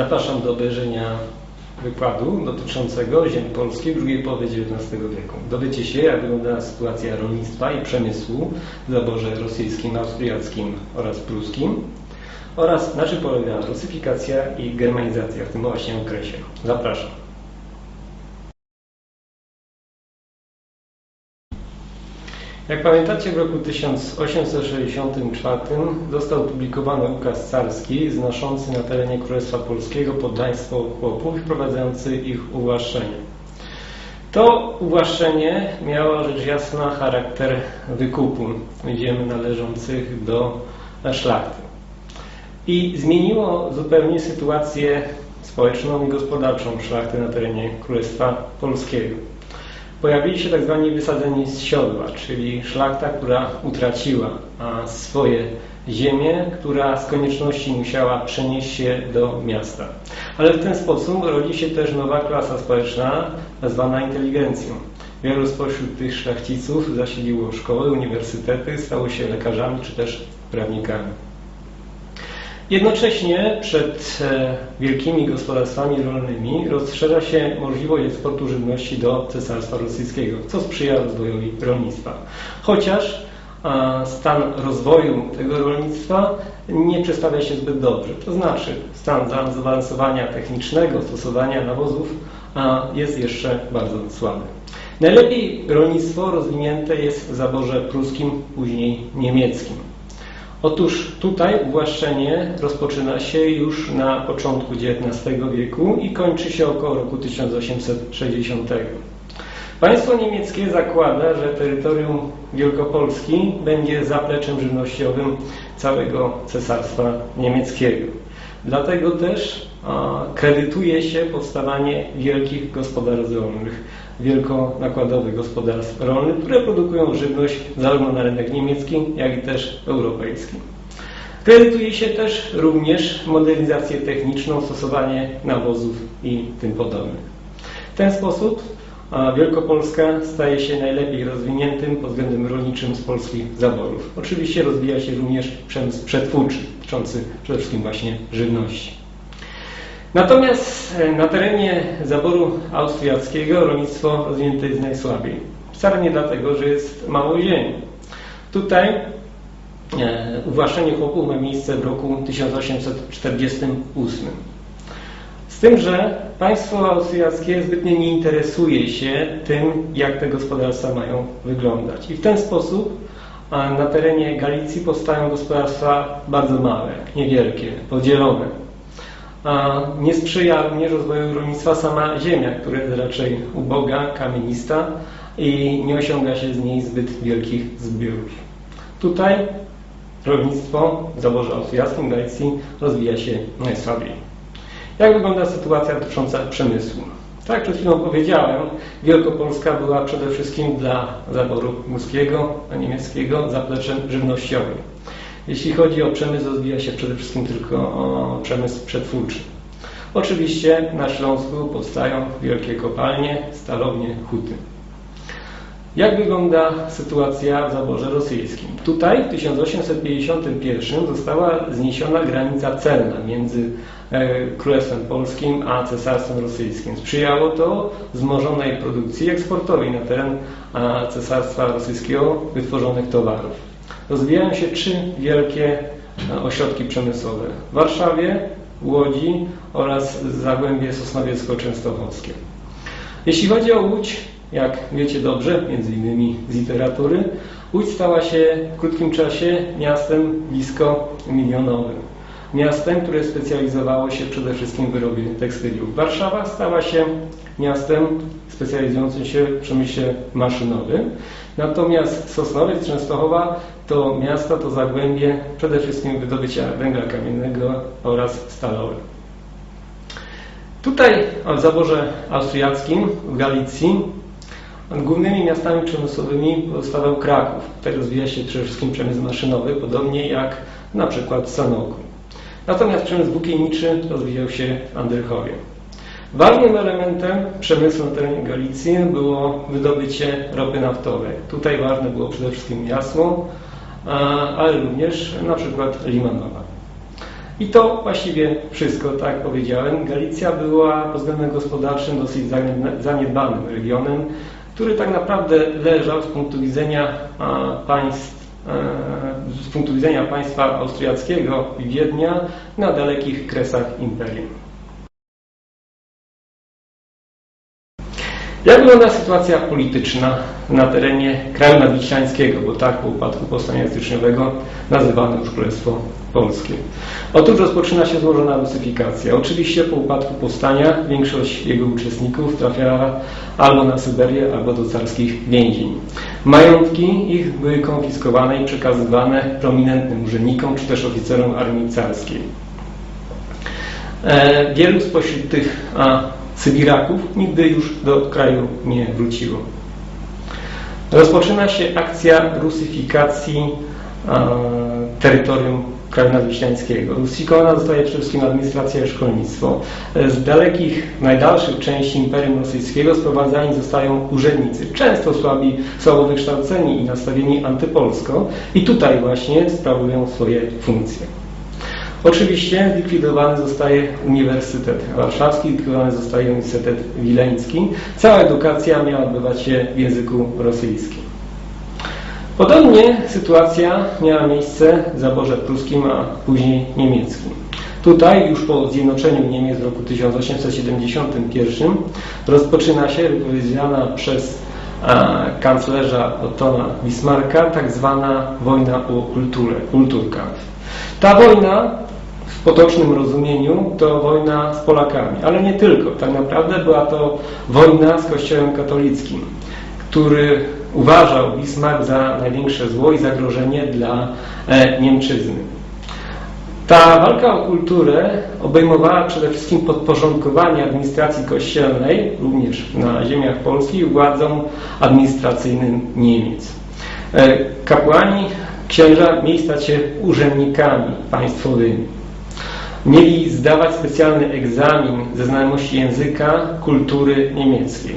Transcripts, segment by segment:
Zapraszam do obejrzenia wykładu dotyczącego ziem polskich w drugiej połowie XIX wieku. Dowiecie się, jak wygląda sytuacja rolnictwa i przemysłu w zaborze rosyjskim, austriackim oraz pruskim oraz na czym polega rusyfikacja i germanizacja w tym właśnie okresie. Zapraszam. Jak pamiętacie, w roku 1864 został opublikowany ukaz carski znoszący na terenie Królestwa Polskiego poddaństwo chłopów i wprowadzający ich uwłaszczenie. To uwłaszczenie miało rzecz jasna charakter wykupu ziem należących do szlachty. I zmieniło zupełnie sytuację społeczną i gospodarczą szlachty na terenie Królestwa Polskiego pojawili się tak zwani wysadzeni z siodła, czyli szlachta, która utraciła swoje ziemię, która z konieczności musiała przenieść się do miasta. Ale w ten sposób rodzi się też nowa klasa społeczna, zwana inteligencją. Wielu spośród tych szlachciców zasiliło szkoły, uniwersytety, stało się lekarzami czy też prawnikami. Jednocześnie przed e, wielkimi gospodarstwami rolnymi rozszerza się możliwość eksportu żywności do Cesarstwa Rosyjskiego, co sprzyja rozwojowi rolnictwa. Chociaż stan rozwoju tego rolnictwa nie przedstawia się zbyt dobrze. To znaczy stan zaawansowania technicznego, stosowania nawozów jest jeszcze bardzo słaby. Najlepiej rolnictwo rozwinięte jest w zaborze pruskim, później niemieckim. Otóż tutaj uwłaszczenie rozpoczyna się już na początku XIX wieku i kończy się około roku 1860. Państwo niemieckie zakłada, że terytorium Wielkopolski będzie zapleczem żywnościowym całego Cesarstwa Niemieckiego. Dlatego też kredytuje się powstawanie wielkich gospodarstw rolnych, wielkonakładowych gospodarstw rolnych, które produkują żywność zarówno na rynek niemiecki, jak i też europejski. Kredytuje się też również modernizację techniczną, stosowanie nawozów i tym podobnych. W ten sposób Wielkopolska staje się najlepiej rozwiniętym pod względem rolniczym z polskich zaborów. Oczywiście rozwija się również przemysł przetwórczy, dotyczący przede wszystkim właśnie żywności. Natomiast e, na terenie zaboru austriackiego rolnictwo rozwinięte jest najsłabiej. Wcale nie dlatego, że jest mało ziemi. Tutaj e, uwłaszczenie chłopów ma miejsce w roku 1848. Z tym, że państwo austriackie zbytnio nie interesuje się tym, jak te gospodarstwa mają wyglądać. I w ten sposób na terenie Galicji powstają gospodarstwa bardzo małe, niewielkie, podzielone. Nie sprzyja również rozwoju rolnictwa sama ziemia, która jest raczej uboga, kamienista i nie osiąga się z niej zbyt wielkich zbiorów. Tutaj rolnictwo w zaborze austriackim Galicji rozwija się najsłabiej. Jak wygląda sytuacja dotycząca przemysłu? Tak przed chwilą powiedziałem, Wielkopolska była przede wszystkim dla zaboru ruskiego, a niemieckiego zapleczem żywnościowym. Jeśli chodzi o przemysł, rozwija się przede wszystkim tylko przemysł przetwórczy. Oczywiście na Śląsku powstają wielkie kopalnie, stalownie, huty. Jak wygląda sytuacja w zaborze rosyjskim? Tutaj w 1851 została zniesiona granica celna między e, Królestwem Polskim a Cesarstwem Rosyjskim. Sprzyjało to wzmożonej produkcji eksportowej na teren Cesarstwa Rosyjskiego wytworzonych towarów. Rozwijają się trzy wielkie e, ośrodki przemysłowe w Warszawie, Łodzi oraz Zagłębie Sosnowiecko-Częstochowskie. Jeśli chodzi o Łódź, jak wiecie dobrze, między innymi z literatury, Łódź stała się w krótkim czasie miastem blisko milionowym. Miastem, które specjalizowało się przede wszystkim w wyrobie tekstyliów. Warszawa stała się miastem specjalizującym się w przemyśle maszynowym. Natomiast Sosnowiec, Częstochowa to miasta, to zagłębie przede wszystkim wydobycia węgla kamiennego oraz stalowy. Tutaj w zaborze austriackim w Galicji Głównymi miastami przemysłowymi pozostawał Kraków. Tutaj rozwija się przede wszystkim przemysł maszynowy, podobnie jak na przykład Sanoku. Natomiast przemysł włókienniczy rozwijał się w Andrychowie. Ważnym elementem przemysłu na terenie Galicji było wydobycie ropy naftowej. Tutaj ważne było przede wszystkim jasło, ale również na przykład limanowa. I to właściwie wszystko, tak jak powiedziałem. Galicja była pod względem gospodarczym dosyć zaniedba- zaniedbanym regionem, który tak naprawdę leżał z punktu widzenia państw, z punktu widzenia państwa austriackiego i Wiednia na dalekich kresach imperium. Jak wygląda sytuacja polityczna na terenie kraju nadwiślańskiego, bo tak po upadku powstania styczniowego nazywano już Królestwo Polskie? Otóż rozpoczyna się złożona rusyfikacja. Oczywiście po upadku powstania większość jego uczestników trafiała albo na Syberię, albo do carskich więzień. Majątki ich były konfiskowane i przekazywane prominentnym urzędnikom czy też oficerom armii carskiej. E, Wielu spośród tych a, Sybiraków nigdy już do kraju nie wróciło. Rozpoczyna się akcja rusyfikacji a, terytorium kraju nadwiślańskiego. Rusyfikowana zostaje przede wszystkim administracja i szkolnictwo. E, Z dalekich, najdalszych części Imperium Rosyjskiego sprowadzani zostają urzędnicy, często słabi, słabo wykształceni i nastawieni antypolsko i tutaj właśnie sprawują swoje funkcje. Oczywiście zlikwidowany zostaje Uniwersytet Warszawski, zlikwidowany zostaje Uniwersytet Wileński. Cała edukacja miała odbywać się w języku rosyjskim. Podobnie sytuacja miała miejsce w zaborze pruskim, a później niemieckim. Tutaj już po zjednoczeniu Niemiec w roku 1871 rozpoczyna się wypowiedziana przez kanclerza Ottona Bismarcka tak zwana wojna o kulturę, Kulturkampf. Ta wojna w potocznym rozumieniu to wojna z Polakami, ale nie tylko. Tak naprawdę była to wojna z Kościołem katolickim, który uważał Bismarck za największe zło i zagrożenie dla e, Niemczyzny. Ta walka o kulturę obejmowała przede wszystkim podporządkowanie administracji kościelnej, również na ziemiach polskich, władzom administracyjnym Niemiec. E, Kapłani, księża mieli stać się urzędnikami państwowymi. Mieli zdawać specjalny egzamin ze znajomości języka, kultury niemieckiej.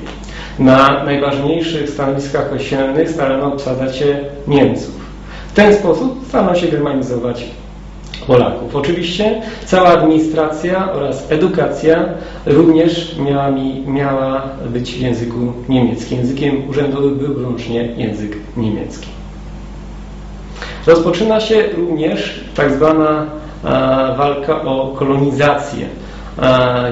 Na najważniejszych stanowiskach kościelnych starano obsadzać się Niemców. W ten sposób starano się germanizować Polaków. Oczywiście cała administracja oraz edukacja również miała, mi, miała być w języku niemieckim. Językiem urzędowym był wyłącznie język niemiecki. Rozpoczyna się również tak zwana walka o kolonizację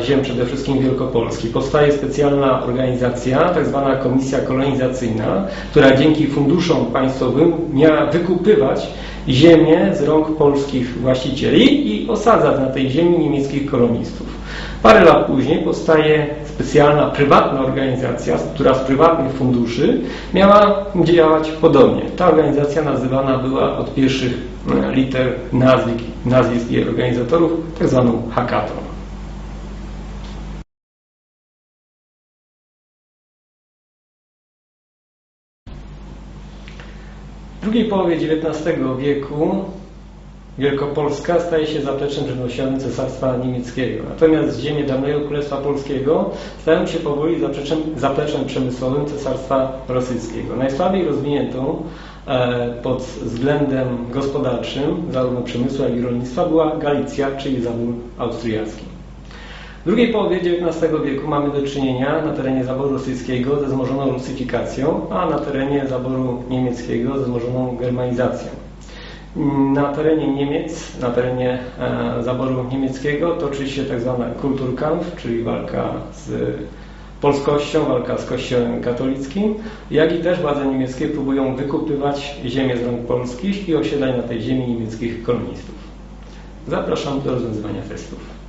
ziem, przede wszystkim Wielkopolski. Powstaje specjalna organizacja, tak zwana Komisja Kolonizacyjna, która dzięki funduszom państwowym miała wykupywać ziemię z rąk polskich właścicieli i osadzać na tej ziemi niemieckich kolonistów. Parę lat później powstaje specjalna prywatna organizacja, która z prywatnych funduszy miała działać podobnie. Ta organizacja nazywana była od pierwszych e, liter nazwisk, nazwisk jej organizatorów tak zwaną Hakatą. Drugiej połowie XIX wieku Wielkopolska staje się zapleczem żywnościowym Cesarstwa Niemieckiego. Natomiast ziemie dawnego Królestwa Polskiego stają się powoli zapleczem, zapleczem przemysłowym Cesarstwa Rosyjskiego. Najsłabiej rozwiniętą e, pod względem gospodarczym, zarówno przemysłu, jak i rolnictwa, była Galicja, czyli zabór austriacki. W drugiej połowie XIX wieku mamy do czynienia na terenie zaboru rosyjskiego ze wzmożoną rusyfikacją, a na terenie zaboru niemieckiego ze wzmożoną germanizacją. Na terenie Niemiec, na terenie e, zaboru niemieckiego toczy się tak zwana Kulturkampf, czyli walka z polskością, walka z kościołem katolickim, jak i też władze niemieckie próbują wykupywać ziemię z rąk polskich i osiedlać na tej ziemi niemieckich kolonistów. Zapraszam do rozwiązywania testów.